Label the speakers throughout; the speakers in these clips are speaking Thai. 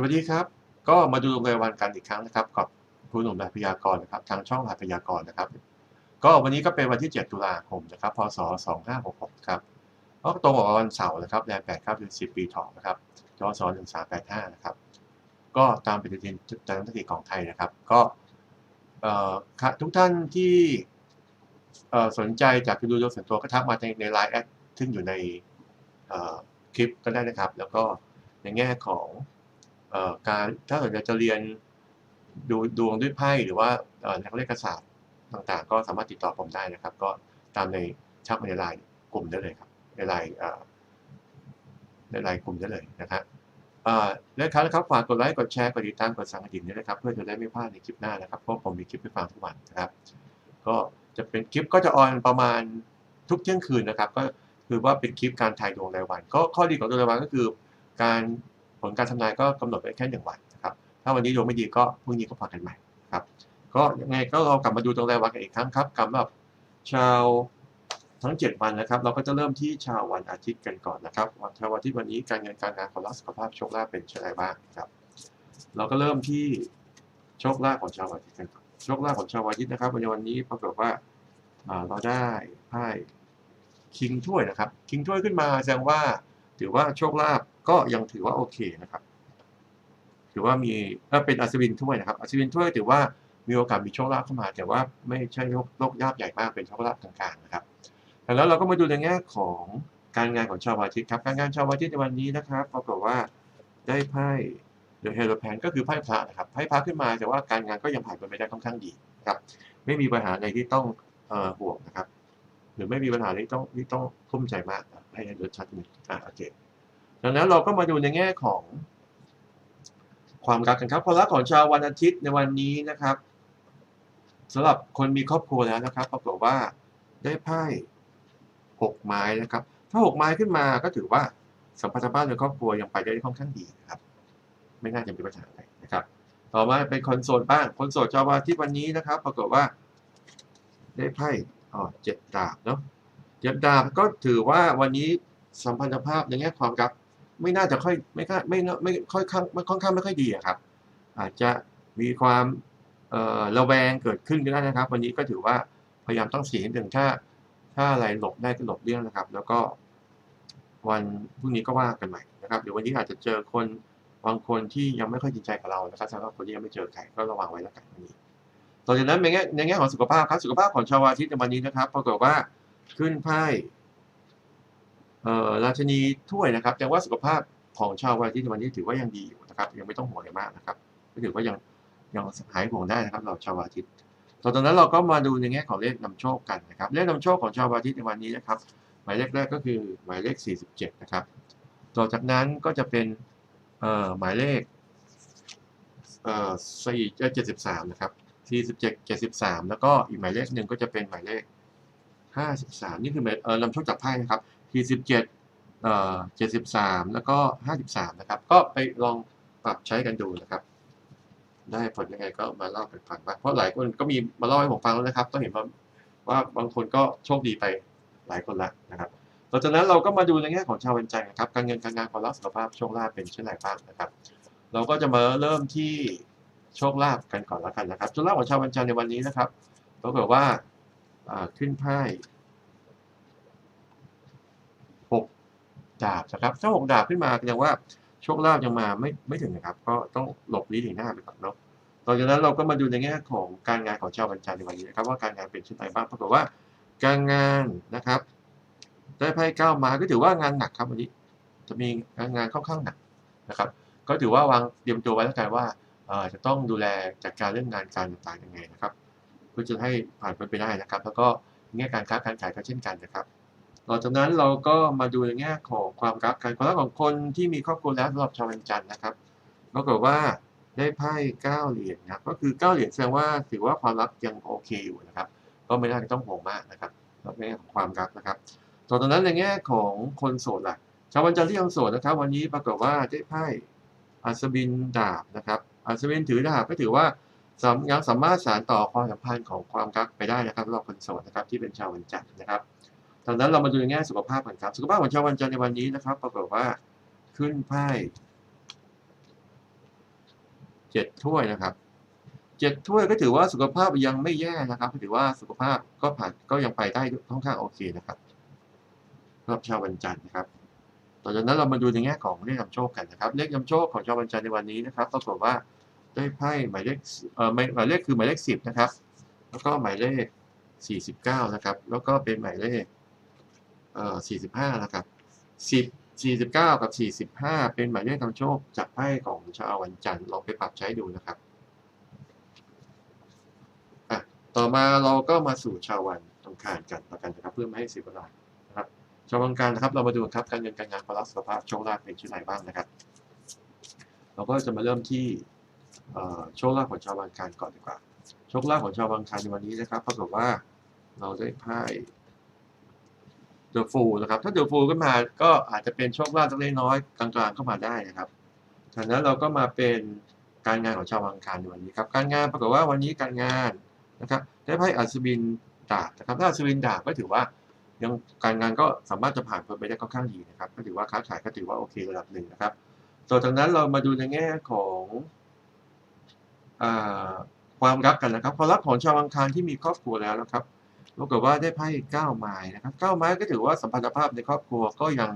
Speaker 1: สวัสดีครับ ก็มาดูดวงรายวันกันอีกครั้งนะครับกับครูหนุ่มแบบพยากรณ์นะครับ ทางช่องหัพยากรณ์นะครับ ก็วันนี้ก็เป็นวันที่ 7 ตุลาคมนะครับ พศ 2566 ครับก็ตรงกับวันเสาร์นะครับแรม8ครับเดือน10 ปีเถอนะครับจศ1385 นะครับ ก็ตามปฏิทินจันทรคติของไทยนะครับ ก็ทุกท่านที่สนใจจากดูดวงส่วนตัวก็ทักมาในในไลน์แอดซึ่งอยู่ในคลิปก็ได้นะครับ แล้วก็ในแง่ของ การถ้าสนใจจะเรียนดูดวงด้วยไพ่หรือว่านักเลขศาสตร์ต่างๆ ก็สามารถติดต่อผมได้นะครับ ก็ตามในชักมาในไลน์กลุ่มได้เลยครับในไลน์ในไลน์กลุ่มได้เลยนะครับและครับนะครับฝากกดไลค์กดแชร์กดติดตามกดสั่งกระดิ่งด้วยนะครับ เพื่อจะได้ไม่พลาดในคลิปหน้านะครับเพราะผมมีคลิปให้ฟังทุกวันนะครับ ก็จะเป็นคลิปก็จะออนประมาณทุกเที่ยงคืนนะครับ ก็คือว่าเป็นคลิปการถ่ายดวงรายวัน ก็ข้อดีของดวงรายวันก็คือการ ผลการทำนายก็กำหนดไว้แค่หนึ่งวันนะครับ ถ้าวันนี้ดวงไม่ดีก็พรุ่งนี้ก็พอกันใหม่ครับ ก็ยังไงก็เรากลับมาดูดวงรายวันกันอีกครั้งครับสำหรับชาวทั้ง 7 วันนะครับ เราก็จะเริ่มที่ชาววันอาทิตย์กันก่อนนะครับ วันชาววันทิตย์วันนี้การเงินการงานความรักสุขภาพโชคลาภเป็นเช่นไรบ้างครับ เราก็เริ่มที่โชคลาภของชาววันอาทิตย์กันก่อนโชคลาภของชาววันอาทิตย์นะครับในวันนี้ปรากฏว่าอ่าเราได้ไพ่คิงถ้วยนะครับ คิงถ้วยขึ้นมาแสดงว่าถือว่าโชคลาภ ก็ยังถือว่าโอเคนะครับ ถือว่ามีถ้าเป็นอัศวินถ้วยนะครับ อัศวินถ้วยถือว่ามีโอกาสมีโชคลาภเข้ามา แต่ว่าไม่ใช่โรคโรคยาบใหญ่มากเป็นโชคลาภกลางๆนะครับแล้วเราก็มาดูในแง่ของการงานของชาววันอาทิตย์ครับ การงานชาววันอาทิตย์ในวันนี้นะครับปรากฏว่าได้ไพ่เดอะเฮโรแพนก็คือไพ่พระนะครับไพ่พระขึ้นมาแต่ว่าการงานก็ยังผ่านไปไม่ได้ค่อนข้างดีครับไม่มีปัญหาอะไรที่ต้องเอ่อห่วงนะครับ หรือไม่มีปัญหาอะไรที่ต้องที่ต้องทุ่มใจมากให้รสชัดนิดอ่าโอเค ดังนั้นเราก็มาดูในแง่ของความรักกันครับความรักของชาววันอาทิตย์ในวันนี้นะครับสำหรับคนมีครอบครัวแล้วนะครับ ปรากฏว่าได้ไพ่หกไม้นะครับ ถ้าหกไม้ขึ้นมาก็ถือว่าสัมพันธภาพในครอบครัวยังไปได้ค่อนข้างดีนะครับ ไม่น่าจะมีปัญหาอะไรนะครับ ต่อมาเป็นคนโสดบ้าง คนโสดชาววันอาทิตย์วันนี้นะครับ ปรากฏว่า ได้ไพ่อ๋อเจ็ดดาบเนาะเจ็ดดาบก็ถือว่าวันนี้สัมพันธภาพในแง่ความรัก ไม่น่าจะค่อยไม่ค่อยไม่ไม่ค่อยข้างไม่ค่อนข้างไม่ค่อยดีอะครับ อาจจะมีความเอ่อระแวงเกิดขึ้นก็ได้นะครับ วันนี้ก็ถือว่าพยายามต้องเสียนิดหนึ่งถ้า ถ้าอะไรหลบได้ก็หลบเลี่ยงนะครับ แล้วก็ วันพรุ่งนี้ก็ว่ากันใหม่นะครับเดี๋ยววันนี้อาจจะเจอคนบางคนที่ยังไม่ค่อยจริงใจกับเรานะครับสำหรับคนที่ยังไม่เจอใครก็ระวังไว้แล้วกันวันนี้ต่อจากนั้นในแง่ในแง่ของสุขภาพครับสุขภาพของชาวอาทิตย์ในวันนี้นะครับปรากฏว่าขึ้นไพ่เอ่อ ราชนีถ้วยนะครับแต่ว่าสุขภาพของชาววันทิตย์ในวันนี้ถือว่ายังดีอยู่นะครับ ยังไม่ต้องห่วงอะไรมากนะครับก็ถือว่ายังยังหายห่วงได้นะครับ เราชาววันอาทิตย์ต่อจากนั้นเราก็มาดูในแง่ของเลขนำโชคกันนะครับเลขนำโชคของชาววันอาทิตย์ในวันนี้นะครับ หมายเลขแรกก็คือหมายเลข 47 นะครับ ต่อจากนั้นก็จะเป็นหมายเลขเอ่อ4เอ่อ73นะครับ47 73แล้วก็อีกหมายเลขหนึ่งก็จะเป็นหมายเลข53นี่คือหมายเออนำโชคจากไพ่นะครับ 47เอ่อ73แล้วก็53นะครับ ก็ไปลองปรับใช้กันดูนะครับ ได้ผลยังไงก็มาเล่าให้ฟังบ้างเพราะหลายคนก็มีมาเล่าให้ผมฟังแล้วนะครับ ต้องเห็นว่าว่าบางคนก็โชคดีไปหลายคนละนะครับหลังจากนั้นเราก็มาดูในแง่ของชาววันจันทร์นะครับ การเงินการงานความรักสุขภาพโชคลาภเป็นเช่นไรบ้างนะครับ เราก็จะมาเริ่มที่โชคลาภกันก่อนแล้วกันนะครับโชคลาภของชาววันจันทร์ในวันนี้นะครับปรากฏว่าขึ้นไพ่หก ดาบนะครับถ้าหกดาบขึ้นมาแสดงว่าโชคลาภยังมาไม่ไม่ถึงนะครับ ก็ต้องหลบลี้หนีหน้าไปก่อนเนาะต่อจากนั้นเราก็มาดูในแง่ของการงานของชาววันจันทร์ในวันนี้นะครับ ว่าการงานเป็นเช่นไรบ้างปรากฏว่าการงานนะครับได้ไพ่เก้ามาก็ถือว่างานหนักครับวันนี้ จะมีการงานค่อนข้างหนักนะครับ ก็ถือว่าวางเตรียมตัวไว้แล้วกันว่าจะต้องดูแลจัดการเรื่องงานการต่างๆยังไงนะครับเพื่อจะให้ผ่านไปไปได้นะครับ แล้วก็ในแง่การค้าการขายก็เช่นกันนะครับ หลังจากนั้นเราก็มาดูในแง่ของความรักการความรักของคนที่มีครอบครัวแล้วสำหรับชาววันจันทร์นะครับปรากฏว่าได้ไพ่เก้าเหรียญนะครับก็คือเก้าเหรียญแสดงว่าถือว่าความรักยังโอเคอยู่นะครับ ก็ไม่น่าจะต้องห่วงมากนะครับในแง่ของความรักนะครับต่อจากนั้นในแง่ของคนโสดล่ะชาววันจันทร์ที่ยังโสดนะครับ วันนี้ปรากฏว่าได้ไพ่อัศวินดาบนะครับอัศวินถือดาบก็ถือว่าสามยังสามารถสานต่อความสัมพันธ์ของความรักไปได้นะครับสำหรับคนโสดนะครับที่เป็นชาววันจันทร์นะครับ จากนั้นเรามาดูในแง่สุขภาพกันครับ สุขภาพของชาววันจันทร์ในวันนี้นะครับ ปรากฏว่าขึ้นไพ่เจ็ดถ้วยนะครับเจ็ดถ้วยก็ถือว่าสุขภาพยังไม่แย่นะครับก็ถือว่าสุขภาพก็ผ่านก็ยังไปได้ค่อนข้างโอเคนะครับสำหรับชาววันจันทร์นะครับต่อจากนั้นเรามาดูในแง่ของเลขนำโชคกันนะครับ เลขนำโชคของชาววันจันทร์ในวันนี้นะครับปรากฏว่าได้ไพ่หมายเลขเอ่อหมายหมายเลขคือหมายเลขสิบนะครับ แล้วก็หมายเลขสี่สิบเก้านะครับ แล้วก็เป็นหมายเลข เอ่อสี่สิบห้านะครับสิบสี่สิบเก้ากับสี่สิบห้าเป็นหมายเลขนำโชคจากไพ่ของชาววันจันทร์ลองไปปรับใช้ดูนะครับอะต่อมาเราก็มาสู่ชาววันอังคารกันแล้วกันนะครับ เพื่อไม่ให้เสียเวลานะครับชาวอังคารนะครับ เรามาดูครับการเงินการงานความรักสุขภาพโชคลาภเป็นชื่อไหนบ้างนะครับ เราก็จะมาเริ่มที่โชคลาภของชาวอังคารก่อนดีกว่าโชคลาภของชาวอังคารในวันนี้นะครับปรากฏว่าเราได้ไพ่ เดอะฟูนะครับ ถ้าเดอะฟูขึ้นมาก็อาจจะเป็นโชคลาภเล็กน้อยกลางๆเข้ามาได้นะครับจากนั้นเราก็มาเป็นการงานของชาวอังคารในวันนี้ครับ การงานปรากฏว่าวันนี้การงานนะครับได้ไพ่อัศวินดาบนะครับถ้าอัศวินดาบก็ถือว่ายังการงานก็สามารถจะผ่านพ้นไปได้ค่อนข้างดีนะครับ ก็ถือว่าค้าขายก็ถือว่าโอเคระดับหนึ่งนะครับ ต่อจากนั้นเรามาดูในแง่ของอความรักกันนะครับความรักของชาวอังคารที่มีครอบครัวแล้วนะครับ ปรากฏว่าได้ไพ่เก้าไม้นะครับเก้าไม้ก็ถือว่าสัมพันธภาพในครอบครัวก็ยัง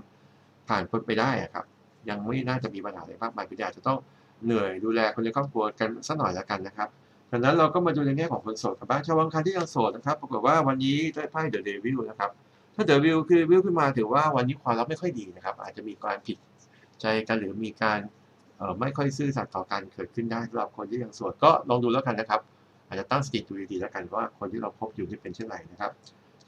Speaker 1: ผ่านพ้นไปได้อะครับ ยังไม่น่าจะมีปัญหาอะไรมากมายพี่อาจจะต้องเหนื่อยดูแลคนในครอบครัวกันสักหน่อยแล้วกันนะครับดังนั้นเราก็มาดูในแง่ของคนโสดกันบ้างชาวอังคารที่ยังโสดนะครับ ปรากฏว่าวันนี้ได้ไพ่เดอะเดวิลนะครับ ถ้าเดอะวิลคือวิลขึ้นมาถือว่าวันนี้ความรักไม่ค่อยดีนะครับ อาจจะมีการผิดใจกันหรือมีการไม่ค่อยซื่อสัตย์ต่อกันเกิดขึ้นได้สำหรับคนที่ยังโสดก็ลองดูแล้วกันนะครับ อาจจะตั้งสติดูดีๆแล้วกันว่าคนที่เราพบอยู่นี่เป็นเช่นไรนะครับ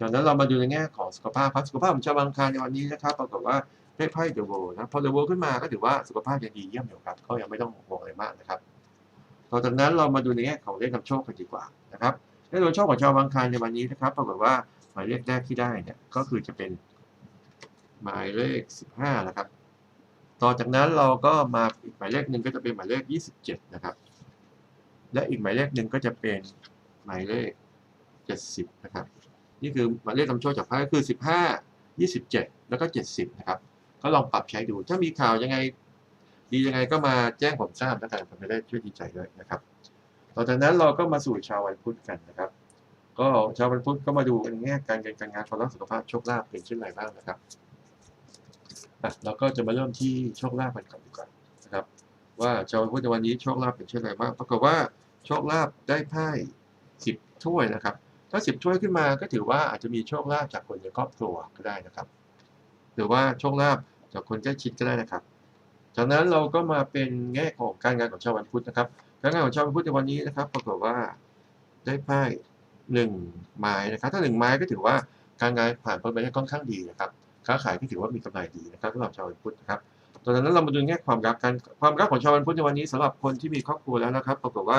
Speaker 1: จากนั้นเรามาดูในแง่ของสุขภาพครับสุขภาพของชาวบางคารในวันนี้นะครับปรากฏว่าได้ไพ่เดอะโวนะพอเดอะโวขึ้นมาก็ถือว่าสุขภาพยังดีเยี่ยมอยู่ครับก็ยังไม่ต้องห่วงอะไรมากนะครับต่อจากนั้นเรามาดูในแง่ของเลขนำโชคกันดีกว่านะครับเลขนำโชคของชาวบางคารในวันนี้นะครับปรากฏว่าหมายเลขแรกที่ได้เนี่ยก็คือจะเป็นหมายเลขสิบห้านะครับ ต่อจากนั้นเราก็มาอีกหมายเลขหนึ่งก็จะเป็นหมายเลขยี่สิบเจ็ดนะครับ และอีกหมายเลขหนึ่งก็จะเป็นหมายเลขเจ็ดสิบนะครับ นี่คือหมายเลขนำโชคจากไพ่ก็คือสิบห้ายี่สิบเจ็ดแล้วก็เจ็ดสิบนะครับ ก็ลองปรับใช้ดู ถ้ามีข่าวยังไง ดียังไงก็มาแจ้งผมทราบแล้วกันผมจะได้ช่วยดีใจด้วยนะครับ ต่อจากนั้นเราก็มาสู่ชาววันพุธกันนะครับ ก็ชาววันพุธก็มาดูในแง่การเงินการงานความรักสุขภาพโชคลาภเป็นเช่นไรบ้างนะครับอะเราก็จะมาเริ่มที่โชคลาภกันก่อนดีกว่านะครับ ว่าชาววันพุธในวันนี้โชคลาภเป็นเช่นไรบ้างปรากฏว่า โชคลาภได้ไพ่สิบถ้วยนะครับ ถ้าสิบถ้วยขึ้นมาก็ถือว่าอาจจะมีโชคลาภจากคนในครอบครัวก็ได้นะครับ หรือว่าโชคลาภจากคนใกล้ชิดก็ได้นะครับ จากนั้นเราก็มาเป็นแง่ของการงานของชาววันพุธนะครับ การงานของชาววันพุธในวันนี้นะครับ ปรากฏว่าได้ไพ่หนึ่งไม้นะครับ ถ้าหนึ่งไม้ก็ถือว่าการงานผ่านไปได้ค่อนข้างดีนะครับ ค้าขายก็ถือว่ามีกำไรดีนะครับสำหรับชาววันพุธนะครับตอนนั้นเรามาดูแง่ความรักกัน ความรักของชาววันพุธในวันนี้สำหรับคนที่มีครอบครัวแล้วนะครับ ปรากฏว่า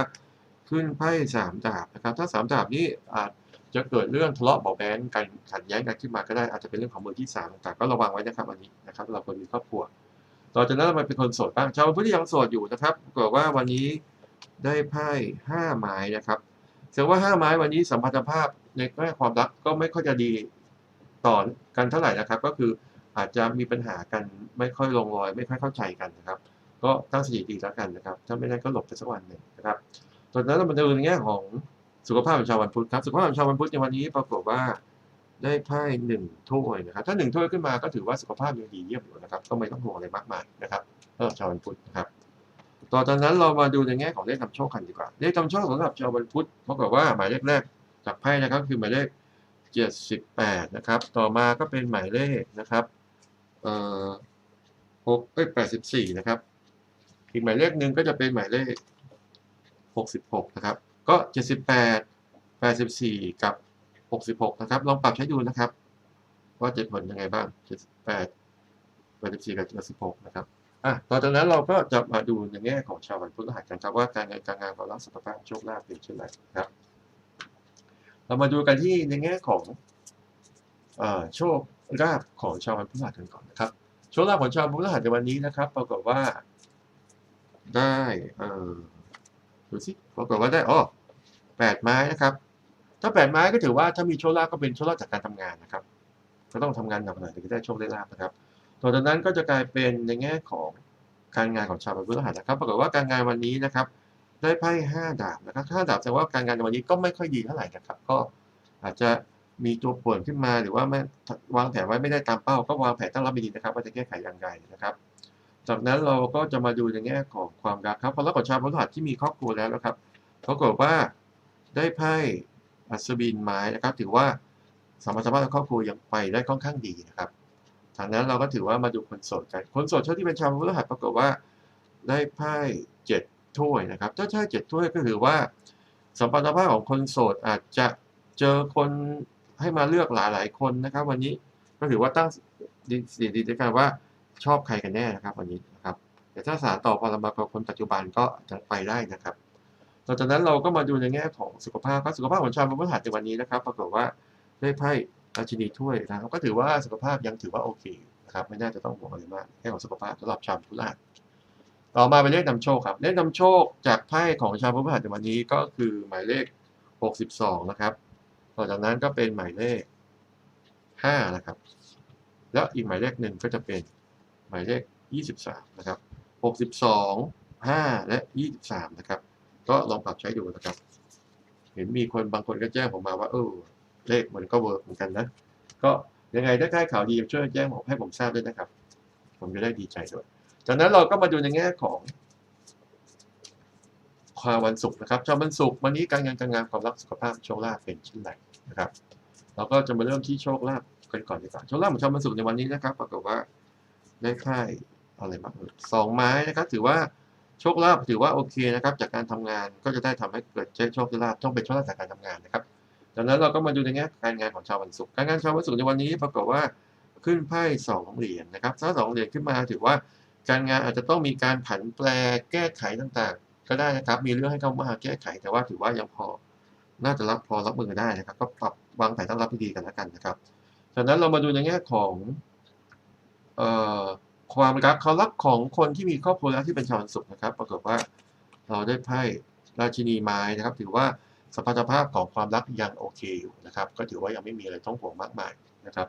Speaker 1: ขึ้นไพ่สามดาบนะครับ ถ้าสามดาบนี้อาจจะเกิดเรื่องทะเลาะเบาะแว้งกันขัดแย้งกันขึ้นมาก็ได้อาจจะเป็นเรื่องของมือที่สามต่างๆก็ระวังไว้นะครับวันนี้นะครับสำหรับคนมีครอบครัว ต่อจากนั้นเราเป็นคนโสดบ้างชาววันพุที่ยังโสดอยู่นะครับปรากว่าวันนี้ได้ไพ่ห้าไม้นะครับแสดงว่าห้าไม้วันนี้สัมพันธภาพในแง่ความรักก็ไม่ค่อยจะดีต่อกันเท่าไหร่นะครับ ก็คืออาจจะมีปัญหากันไม่ค่อยลงรอย ไม่ค่อยเข้าใจกันนะครับ ก็ตั้งสติดีแล้วกันนะครับ ถ้าไม่ได้ก็หลบไปสักวันหนึ่งนะครับ ตอนนั้นเรามาดูในแง่ของสุขภาพของชาววันพุธครับ สุขภาพของชาววันพุธในวันนี้ปรากฏว่าได้ไพ่หนึ่งถ้วยนะครับ ถ้าหนึ่งถ้วยขึ้นมาก็ถือว่าสุขภาพยังดีเยี่ยมอยู่นะครับ ก็ไม่ต้องห่วงอะไรมากมายนะครับสำหรับชาววันพุธนะครับ ต่อจากนั้นเรามาดูในแง่ของเลขนำโชคกันดีกว่า เลขนำโชคสำหรับชาววันพุธเท่ากับว่าหมายเลขแรกจากไพ่นะครับคือหมายเลขเจ็ดสิบแปดนะครับ ต่อมาก็เป็นหมายเลขนะครับ เอ่อหกเอ้ยแปดสิบสี่นะครับ อีกหมายเลขหนึ่งก็จะเป็นหมายเลข หกสิบหกนะครับ ก็เจ็ดสิบแปดแปดสิบสี่กับหกสิบหกนะครับ ลองปรับใช้ดูนะครับ ว่าจะผลยังไงบ้างเจ็ดสิบแปดแปดสิบสี่กับเจ็ดสิบหกนะครับอะต่อจากนั้นเราก็จะมาดูในแง่ของชาววันพฤหัสกันครับว่าการเงินการงานความรักสุขภาพโชคลาภเป็นเช่นไรครับ เรามาดูกันที่ในแง่ของอโชคลาภของชาววันพฤหัสกันก่อนนะครับ โชคลาภของชาววันพฤหัสในวันนี้นะครับ ปรากฏว่าได้เอ่อ ดูสิปรากฏว่าได้อ๋อแปดไม้นะครับ ถ้าแปดไม้ก็ถือว่าถ้ามีโชคลาภก็เป็นโชคลาภจากการทำงานนะครับ ก็ต้องทำงานหนักหน่อยถึงจะได้โชคได้ลาภนะครับต่อจากนั้นก็จะกลายเป็นในแง่ของการงานของชาววันพฤหัสนะครับปรากฏว่าการงานวันนี้นะครับ ได้ไพ่ห้าดาบนะครับห้าดาบแสดงว่าการงานในวันนี้ก็ไม่ค่อยดีเท่าไหร่นะครับ ก็อาจจะมีตัวป่วนขึ้นมาหรือว่าไม่วางแผนไว้ไม่ได้ตามเป้า ก็วางแผนตั้งรับดีนะครับ ว่าจะแก้ไขอย่างไรนะครับ จากนั้นเราก็จะมาดูในแง่ของความรักครับพอรักของชาวพฤหัสที่มีครอบครัวแล้วนะครับปรากฏว่าได้ไพ่อัศวินไม้นะครับ ถือว่าสมรรถภาพในครอบครัวยังไปได้ค่อนข้างดีนะครับจากนั้นเราก็ถือว่ามาดูคนโสดกันคนโสดเท่าที่เป็นชาวพฤหัสปรากฏว่าได้ไพ่เจ็ดถ้วยนะครับถ้าใช่เจ็ดถ้วยก็คือว่าสัมพันธภาพของคนโสดอาจจะเจอคนให้มาเลือกหลายๆคนนะครับ วันนี้ก็ถือว่าตั้งสิ่งดีในการว่า ชอบใครกันแน่นะครับวันนี้นะครับแต่ถ้าสารต่อความลำบากกับคนปัจจุบันก็จะไปได้นะครับหลังจากนั้นเราก็มาดูในแง่ของสุขภาพก็สุขภาพของชาวพฤหัสในวันนี้นะครับปรากฏว่าได้ไพ่ราชินีถ้วยนะครับก็ถือว่าสุขภาพยังถือว่าโอเคนะครับไม่น่าจะต้องห่วงอะไรมากแค่ของสุขภาพสำหรับชาวพฤหัสต่อมาเป็นเลขนำโชคครับเลขนำโชคจากไพ่ของชาวพฤหัสในวันนี้ก็คือหมายเลข 62 นะครับต่อจากนั้นก็เป็นหมายเลข 5 นะครับ แล้วอีกหมายเลขหนึ่งก็จะเป็น หมายเลข 23 นะครับ 62 5 และ 23 นะครับ ก็ลองปรับใช้ดูนะครับ เห็นมีคนบางคนก็แจ้งผมมาว่าเออเลขมันก็เวิร์กเหมือนกันนะ ก็ยังไงถ้าใกล้ข่าวดีช่วยแจ้งผมให้ผมทราบด้วยนะครับ ผมจะได้ดีใจด้วย จากนั้นเราก็มาดูในแง่ของความวันศุกร์นะครับชาววันศุกร์วันนี้การงานการงานความรักสุขภาพโชคลาภเป็นเช่นไรนะครับเราก็จะมาเริ่มที่โชคลาภกันก่อนดีกว่าโชคลาภของชาววันศุกร์ในวันนี้นะครับปรากฏว่า ได้ไพ่อะไรบ้างสองไม้นะครับ ถือว่าโชคลาภถือว่าโอเคนะครับ จากการทำงานก็จะได้ทำให้เกิดโชคลาภต้องเป็นโชคลาภจากการทำงานนะครับจากนั้นเราก็มาดูในแง่การงานของชาววันศุกร์การงานชาววันศุกร์ในวันนี้ปรากฏว่าขึ้นไพ่สองเหรียญนะครับถ้าสองเหรียญขึ้นมาถือว่าการงานอาจจะต้องมีการผันแปรแก้ไขต่างๆ ก็ได้นะครับ มีเรื่องให้เข้ามาแก้ไข แต่ว่าถือว่ายังพอน่าจะรับพอรับมือได้นะครับ ก็ปรับวางแผนตั้งรับดีกันแล้วกันนะครับจากนั้นเรามาดูในแง่ของ ความรักความรักของคนที่มีครอบครัวแล้วที่เป็นชาววันศุกร์นะครับ ปรากฏว่าเราได้ไพ่ราชินีไม้นะครับ ถือว่าสภาพภาพของความรักยังโอเคอยู่นะครับ ก็ถือว่ายังไม่มีอะไรต้องห่วงมากมายนะครับ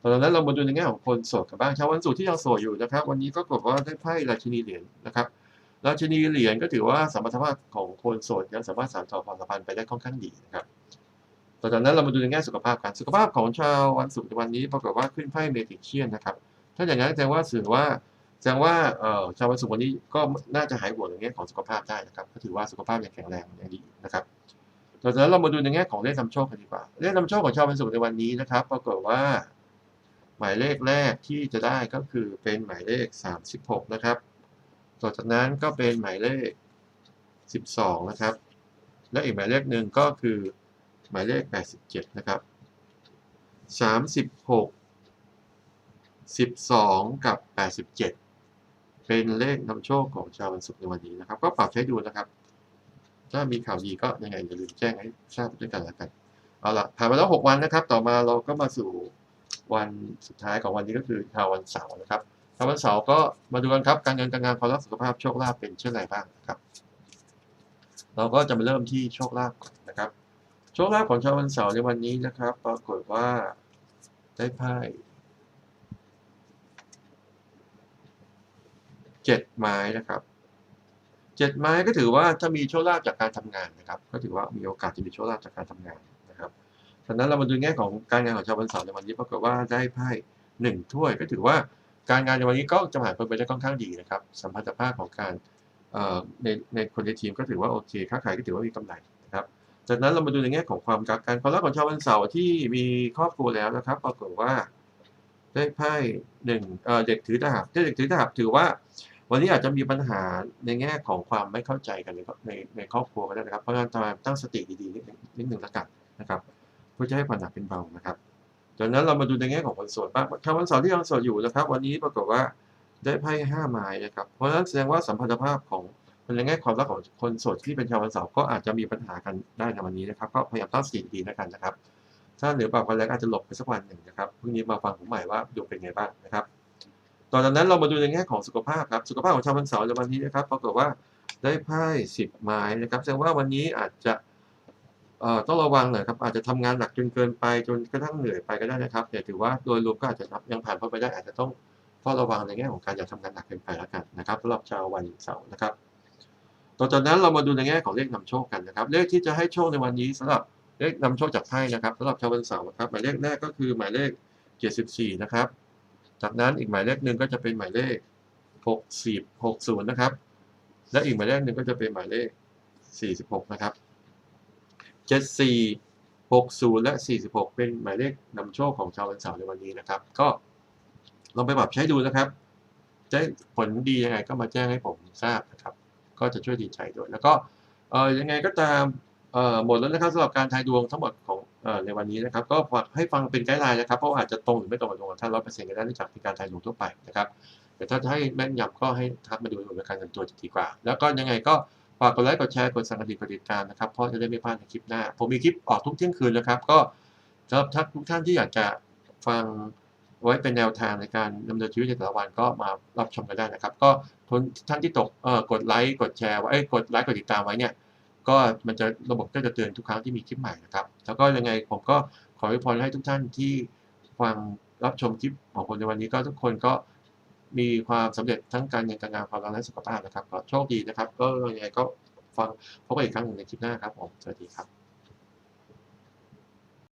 Speaker 1: ตอนนั้นเรามาดูในแง่ของคนโสดกันบ้างชาววันศุกร์ที่ยังโสดอยู่นะครับ วันนี้ก็กฏว่าได้ไพ่ราชินีเหรียญนะครับราชินีเหรียญก็ถือว่าสมรรถภาพของคนโสดยังสามารถสานต่อความสัมพันธ์ไปได้ค่อนข้างดีนะครับต่อจากนั้นเรามาดูในแง่สุขภาพกันสุขภาพของชาววันศุกร์ในวันนี้ปรากฏว่าขึ้นไพ่เมติเชียนนะครับ ถ้าอย่างนั้นแสดงว่าสื่อว่าแสดงว่าเอ่อชาววันศุกร์วันนี้ก็น่าจะหายห่วงในแง่ของสุขภาพได้นะครับก็ถือว่าสุขภาพยังแข็งแรงอยังดีนะครับต่อจากนั้นเรามาดูในแง่ของเลขนำโชคกันดีกว่าเลขนำโชคของชาววันศุกร์ในวันนี้นะครับ ปรากฏว่า หมายเลขแรกที่จะได้ก็คือเป็นหมายเลข 36 นะครับ ต่อจากนั้นก็เป็นหมายเลข 12 นะครับ และอีกหมายเลขหนึ่งก็คือหมายเลข 87 นะครับ 36 12 กับ 87 เป็นเลขนำโชคของชาววันศุกร์ในวันนี้นะครับ ก็ปรับใช้ดูนะครับ ถ้ามีข่าวดีก็ยังไงอย่าลืมแจ้งให้ทราบด้วยกันล้วกัน เอาละผ่านไปแล้ว 6 วันนะครับ ต่อมาเราก็มาสู่วันสุดท้ายของวันนี้ก็คือชาววันเสาร์นะครับชาววันเสาร์ก็มาดูกันครับ การเงินการงานความรักสุขภาพโชคลาภเป็นเช่นไรบ้างนะครับ เราก็จะมาเริ่มที่โชคลาภก่อนนะครับ โชคลาภของชาววันเสาร์ในวันนี้นะครับ ปรากฏว่าได้ไพ่ เจ็ดไม้นะครับเจ็ดไม้ก็ถือว่าถ้ามีโชคลาภจากการทำงานนะครับ ก็ถือว่ามีโอกาสจะมีโชคลาภจากการทำงานนะครับฉะนั้นเรามาดูแง่ของการงานของชาววันเสาร์ในวันนี้ปรากฏว่าได้ไพ่หนึ่งถ้วยก็ถือว่าการงานในวันนี้ก็จะผ่านไปได้ค่อนข้างดีนะครับ สัมพันธภาพของการในในคนในทีมก็ถือว่าโอเคค้าขายก็ถือว่ามีกำไรนะครับจากนั้นเรามาดูในแง่ของความรักการความรักของชาววันเสาร์ที่มีครอบครัวแล้วนะครับ ปรากฏว่าได้ไพ่หนึ่งเด็กถือดาบเด็กถือดาบถือว่า วันนี้อาจจะมีปัญหาในแง่ของความไม่เข้าใจกันในในในครอบครัวก็ได้นะครับ เพราะฉะนั้นตั้งสติดีๆนิดนึงนิดนึงละกันนะครับเพื่อจะให้ผ่อนหนักเป็นเบานะครับจากนั้นเรามาดูในแง่ของคนโสดบ้างชาววันเสาร์ที่ยังโสดอยู่นะครับ วันนี้ปรากฏว่าได้ไพ่ห้าไม้นะครับ เพราะฉะนั้นแสดงว่าสัมพันธภาพของในแง่ความรักของคนโสดที่เป็นชาววันเสาร์ก็อาจจะมีปัญหากันได้ในวันนี้นะครับ ก็พยายามตั้งสติดีแล้วกันนะครับ ถ้าเหนือปากกันแล้วอาจจะหลบไปสักวันหนึ่งนะครับพรุ่งนี้มาฟังผมใหม่ว่าดูเป็นไงบ้างนะครับ ต่อจากนั้นเรามาดูในแง่ของสุขภาพครับ สุขภาพของชาววันเสาร์ในวันนี้นะครับปรากฏว่าได้ไพ่สิบไม้นะครับ แสดงว่าวันนี้อาจจะต้องระวังหน่อยครับ อาจจะทำงานหนักจนเกินไปจนกระทั่งเหนื่อยไปก็ได้นะครับแต่ถือว่าโดยรวมก็อาจจะยังผ่านพ้นไปได้อาจจะต้องเฝ้าระวังในแง่ของการอย่าทำงานหนักเกินไปแล้วกันนะครับสำหรับชาววันเสาร์นะครับ ต่อจากนั้นเรามาดูในแง่ของเลขนำโชคกันนะครับ เลขที่จะให้โชคในวันนี้สำหรับเลขนำโชคจากไพ่นะครับสำหรับชาววันเสาร์นะครับหมายเลขแรกก็คือหมายเลข 74 นะครับ จากนั้นอีกหมายเลขหนึ่งก็จะเป็นหมายเลข60 60นะครับ และอีกหมายเลขหนึ่งก็จะเป็นหมายเลข 46 นะครับ 74 60 และ 46 เป็นหมายเลขนำโชคของชาววันเสาร์ในวันนี้นะครับ ก็ลองไปปรับใช้ดูนะครับจะผลดียังไงก็มาแจ้งให้ผมทราบนะครับ ก็จะช่วยดีใจด้วย แล้วก็เออยังไงก็ตามเออหมดแล้วนะครับสำหรับการทายดวงทั้งหมดของ ในวันนี้นะครับก็ให้ฟังเป็นไกด์ไลน์นะครับเพราะว่าอาจจะตรงหรือไม่ตรงกับดวงของท่านร้อยเปอร์เซ็นต์ก็ได้เนื่องจากเป็นการทายดวงทั่วไปนะครับแต่ถ้าให้แม่นยำก็ให้ทักมาดูดวงการส่วนตัวจะดีกว่า แล้วก็ยังไงก็ฝากกดไลค์กดแชร์กดสั่นกระดิ่งกดติดตามนะครับเพราะจะได้ไม่พลาดในคลิปหน้า ผมมีคลิปออกทุกเที่ยงคืนนะครับ ก็สำหรับทุกท่านที่อยากจะฟังไว้เป็นแนวทางในการดำเนินชีวิตในแต่ละวันก็มารับชมกันได้นะครับ ก็ทุนท่านที่ตกเอ่อกดไลค์กดแชร์ไว้เอ้ยกดไลค์กดติดตามไว้เนี่ย ก็มันจะระบบก็จะเตือนทุกครั้งที่มีคลิปใหม่นะครับ แล้วก็ยังไงผมก็ขออวยพรให้ทุกท่านที่ฟังรับชมคลิปของผมในวันนี้ก็ทุกคนก็มีความสำเร็จทั้งการเงินการงานความรักและสุขภาพนะครับก็โชคดีนะครับ ก็ยังไงก็ฟังพบกันอีกครั้งหนึ่งในคลิปหน้าครับผมสวัสดีครับ